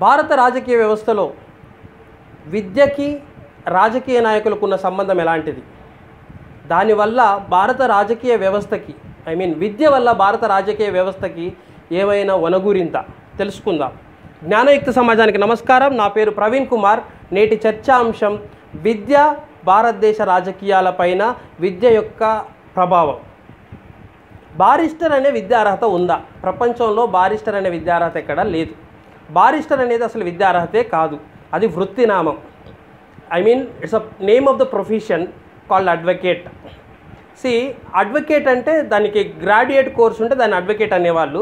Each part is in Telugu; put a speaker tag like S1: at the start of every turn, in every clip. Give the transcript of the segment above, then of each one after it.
S1: భారత రాజకీయ వ్యవస్థలో విద్యకి రాజకీయ నాయకులకు ఉన్న సంబంధం ఎలాంటిది? దానివల్ల భారత రాజకీయ వ్యవస్థకి ఐ మీన్ విద్య వల్ల భారత రాజకీయ వ్యవస్థకి ఏమైనా వనగూరింత తెలుసుకుందాం. జ్ఞానయుక్త సమాజానికి నమస్కారం. నా పేరు ప్రవీణ్ కుమార్. నేటి చర్చాంశం విద్య భారతదేశ రాజకీయాలపైన విద్య యొక్క ప్రభావం. బారిస్టర్ అనే విద్యార్హత ఉందా? ప్రపంచంలో బారిస్టర్ అనే విద్యార్హత ఎక్కడా లేదు. బారిస్టర్ అనేది అసలు విద్యార్హతే కాదు. అది వృత్తినామం. I mean it's a name of the profession called advocate see advocate అంటే దానికి గ్రాడ్యుయేట్ కోర్స్ ఉంటే దాన్ని అడ్వకేట్ అనేవాళ్ళు.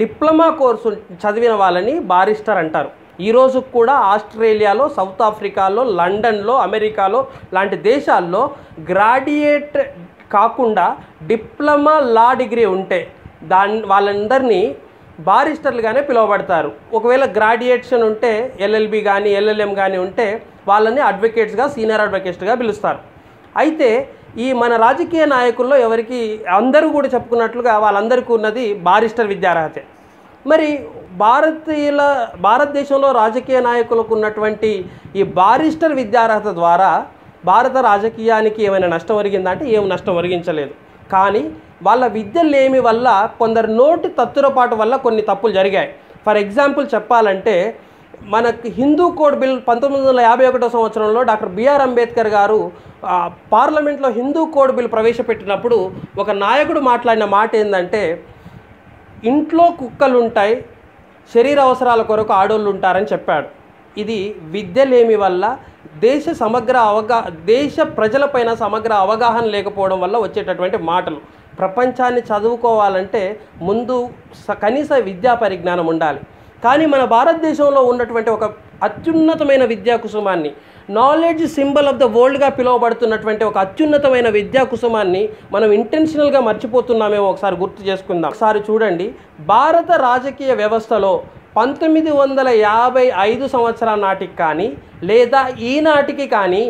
S1: డిప్లొమా కోర్సు చదివిన వాళ్ళని బారిస్టర్ అంటారు. ఈరోజు కూడా ఆస్ట్రేలియాలో సౌత్ ఆఫ్రికాలో లండన్లో అమెరికాలో లాంటి దేశాల్లో గ్రాడ్యుయేట్ కాకుండా డిప్లొమా లా డిగ్రీ ఉంటే దాని వాళ్ళందరినీ బారిస్టర్లుగానే పిలువబడతారు. ఒకవేళ గ్రాడ్యుయేషన్ ఉంటే ఎల్ఎల్బి కానీ ఎల్ఎల్ఎం కానీ ఉంటే వాళ్ళని అడ్వకేట్స్గా సీనియర్ అడ్వకేట్స్గా పిలుస్తారు. అయితే ఈ మన రాజకీయ నాయకుల్లో ఎవరికి అందరూ కూడా చెప్పుకున్నట్లుగా వాళ్ళందరికీ ఉన్నది బారిస్టర్ విద్యార్హతే మరి భారతీయుల భారతదేశంలో రాజకీయ నాయకులకు ఉన్నటువంటి ఈ బారిస్టర్ విద్యార్హత ద్వారా భారత రాజకీయానికి ఏమైనా నష్టం ఒరిగిందంటే ఏం నష్టం ఒరిగించలేదు. కానీ వాళ్ళ విద్య లేమి వల్ల కొందరు నోటి తత్తురపాటు వల్ల కొన్ని తప్పులు జరిగాయి. ఫర్ ఎగ్జాంపుల్ చెప్పాలంటే మనకు హిందూ కోడ్ బిల్ పంతొమ్మిది వందల యాభై ఒకటో సంవత్సరంలో డాక్టర్ బిఆర్ అంబేద్కర్ గారు పార్లమెంట్లో హిందూ కోడ్ బిల్ ప్రవేశపెట్టినప్పుడు ఒక నాయకుడు మాట్లాడిన మాట ఏంటంటే ఇంట్లో కుక్కలు ఉంటాయి శరీర అవసరాల కొరకు ఆడోళ్ళు ఉంటారని చెప్పాడు. ఇది విద్యలేమి వల్ల దేశ సమగ్ర అవగా దేశ ప్రజలపైన సమగ్ర అవగాహన లేకపోవడం వల్ల వచ్చేటటువంటి మాటలు. ప్రపంచాన్ని చదువుకోవాలంటే ముందు స- కనీస విద్యా పరిజ్ఞానం ఉండాలి. కానీ మన భారతదేశంలో ఉన్నటువంటి ఒక అత్యున్నతమైన విద్యా కుసుమాన్ని నాలెడ్జ్ సింబల్ ఆఫ్ ద వరల్డ్గా పిలువబడుతున్నటువంటి ఒక అత్యున్నతమైన విద్యా కుసుమాన్ని మనం ఇంటెన్షనల్గా మర్చిపోతున్నామేమో ఒకసారి గుర్తు చేసుకుందాం. ఒకసారి చూడండి భారత రాజకీయ వ్యవస్థలో పంతొమ్మిది వందల యాభై ఐదు సంవత్సరాల నాటికి కానీ లేదా ఈనాటికి కానీ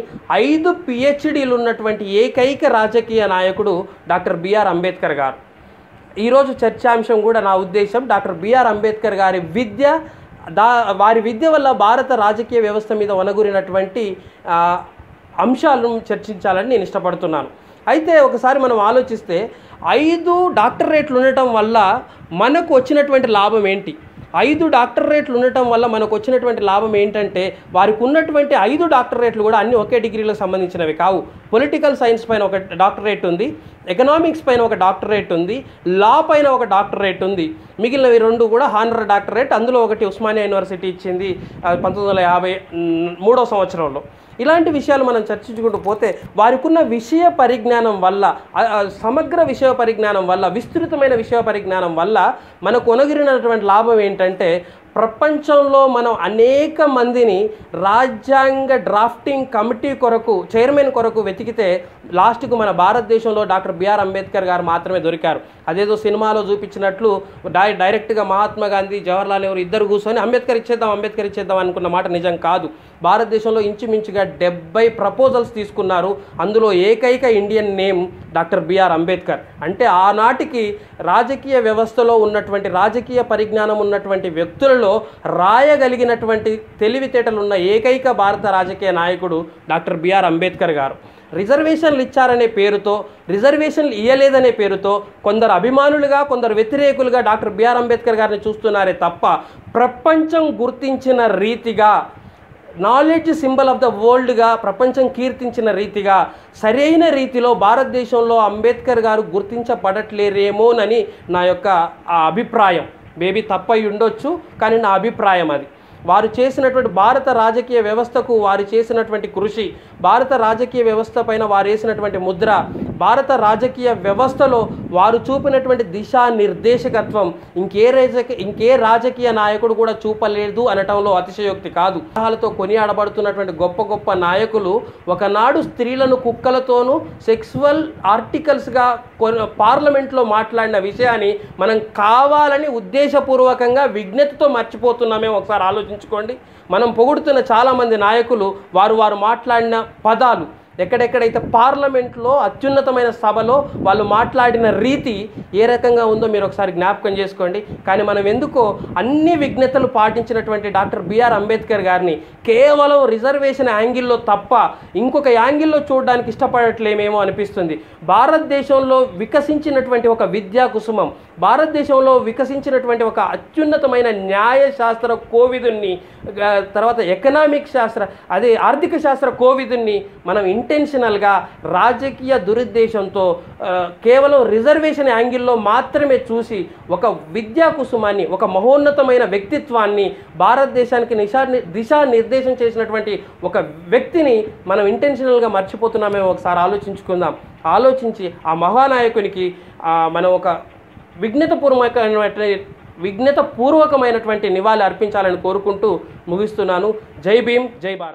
S1: ఐదు పిహెచ్డీలు ఉన్నటువంటి ఏకైక రాజకీయ నాయకుడు డాక్టర్ బిఆర్ అంబేద్కర్ గారు. ఈరోజు చర్చాంశం కూడా నా ఉద్దేశం డాక్టర్ బిఆర్ అంబేద్కర్ గారి విద్య దా వారి విద్య వల్ల భారత రాజకీయ వ్యవస్థ మీద వనగూరినటువంటి అంశాలను చర్చించాలని నేను ఇష్టపడుతున్నాను. అయితే ఒకసారి మనం ఆలోచిస్తే ఐదు డాక్టరేట్లు ఉండటం వల్ల మనకు వచ్చినటువంటి లాభం ఏంటి? ఐదు డాక్టరేట్లు ఉండటం వల్ల మనకు వచ్చినటువంటి లాభం ఏంటంటే వారికి ఉన్నటువంటి ఐదు డాక్టరేట్లు కూడా అన్ని ఒకే డిగ్రీలకు సంబంధించినవి కావు. పొలిటికల్ సైన్స్ పైన ఒక డాక్టరేట్ ఉంది ఎకనామిక్స్ పైన ఒక డాక్టరేట్ ఉంది లా పైన ఒక డాక్టరేట్ ఉంది. మిగిలినవి రెండు కూడా హానర్ డాక్టరేట్ అందులో ఒకటి ఉస్మానియా యూనివర్సిటీ ఇచ్చింది పంతొమ్మిది వందల యాభై మూడో సంవత్సరంలో. ఇలాంటి విషయాలు మనం చర్చించుకుంటూ పోతే వారికి ఉన్న విషయ పరిజ్ఞానం వల్ల సమగ్ర విషయ పరిజ్ఞానం వల్ల విస్తృతమైన విషయ పరిజ్ఞానం వల్ల మనకు కొనగిరినటువంటి లాభం ఏంటంటే ప్రపంచంలో మనం అనేక మందిని రాజ్యాంగ డ్రాఫ్టింగ్ కమిటీ కొరకు చైర్మన్ కొరకు వెతికితే లాస్ట్కు మన భారతదేశంలో డాక్టర్ బిఆర్ అంబేద్కర్ గారు మాత్రమే దొరికారు. అదేదో సినిమాలో చూపించినట్లు డై డైరెక్ట్గా మహాత్మా గాంధీ జవహర్లాల్ నెహ్రూ ఇద్దరు కూర్చొని అంబేద్కర్ ఇచ్చేద్దాం అంబేద్కర్ ఇచ్చేద్దాం అనుకున్న మాట నిజం కాదు. భారతదేశంలో ఇంచుమించుగా డెబ్బై ప్రపోజల్స్ తీసుకున్నారు. అందులో ఏకైక Indian name doctor BR Ambedkar. అంటే ఆనాటికి రాజకీయ వ్యవస్థలో ఉన్నటువంటి రాజకీయ పరిజ్ఞానం ఉన్నటువంటి వ్యక్తులలో రాయగలిగినటువంటి తెలివితేటలున్న ఏకైక భారత రాజకీయ నాయకుడు డాక్టర్ బిఆర్ అంబేద్కర్ గారు. రిజర్వేషన్లు ఇచ్చారనే పేరుతో రిజర్వేషన్లు ఇయ్యలేదనే పేరుతో కొందరు అభిమానులుగా కొందరు వ్యతిరేకులుగా డాక్టర్ బిఆర్ అంబేద్కర్ గారిని చూస్తున్నారే తప్ప ప్రపంచం గుర్తించిన రీతిగా నాలెడ్జ్ సింబల్ ఆఫ్ ద వరల్డ్గా ప్రపంచం కీర్తించిన రీతిగా సరైన రీతిలో భారతదేశంలో అంబేద్కర్ గారు గుర్తించబడట్లేరేమోనని నా యొక్క ఆ అభిప్రాయం. మేబీ తప్పై ఉండొచ్చు కానీ నా అభిప్రాయం అది. వారు చేసినటువంటి భారత రాజకీయ వ్యవస్థకు వారు చేసినటువంటి కృషి భారత రాజకీయ వ్యవస్థ పైన వారు వేసినటువంటి ముద్ర భారత రాజకీయ వ్యవస్థలో వారు చూపినటువంటి దిశా నిర్దేశకత్వం ఇంకే రాజకీయ ఇంకే రాజకీయ నాయకుడు కూడా చూపలేదు అనటంలో అతిశయోక్తి కాదు. విగ్రహాలతో కొనియాడబడుతున్నటువంటి గొప్ప గొప్ప నాయకులు ఒకనాడు స్త్రీలను కుక్కలతోనూ సెక్సువల్ ఆర్టికల్స్గా పార్లమెంట్లో మాట్లాడిన విషయాన్ని మనం కావాలని ఉద్దేశపూర్వకంగా విజ్ఞతతో మర్చిపోతున్నామే ఒకసారి ఆలోచించుకోండి. మనం పొగుడుతున్న చాలామంది నాయకులు వారు వారు మాట్లాడిన పదాలు ఎక్కడెక్కడైతే పార్లమెంట్లో అత్యున్నతమైన సభలో వాళ్ళు మాట్లాడిన రీతి ఏ రకంగా ఉందో మీరు ఒకసారి జ్ఞాపకం చేసుకోండి. కానీ మనం ఎందుకో అన్ని విఘ్నతలు పాటించినటువంటి డాక్టర్ బిఆర్ అంబేద్కర్ గారిని కేవలం రిజర్వేషన్ యాంగిల్లో తప్ప ఇంకొక యాంగిల్లో చూడడానికి ఇష్టపడట్లేమేమో అనిపిస్తుంది. భారతదేశంలో వికసించినటువంటి ఒక విద్యా కుసుమం భారతదేశంలో వికసించినటువంటి ఒక అత్యున్నతమైన న్యాయశాస్త్ర కోవిదుని తర్వాత ఎకనామిక్ శాస్త్ర అదే ఆర్థిక శాస్త్ర కోవిదుని మనం ఇంటెన్షనల్గా రాజకీయ దురుద్దేశంతో కేవలం రిజర్వేషన్ యాంగిల్లో మాత్రమే చూసి ఒక విద్యా కుసుమాన్ని ఒక మహోన్నతమైన వ్యక్తిత్వాన్ని భారతదేశానికి నిశా దిశానిర్దేశం చేసినటువంటి ఒక వ్యక్తిని మనం ఇంటెన్షనల్గా మర్చిపోతున్నామేమో ఒకసారి ఆలోచించుకుందాం. ఆలోచించి ఆ మహానాయకునికి మనం ఒక విఘ్నతపూర్వకమైనటువంటి నివాళి అర్పించాలని కోరుకుంటూ ముగిస్తున్నాను. జై భీమ్ జై భారత్.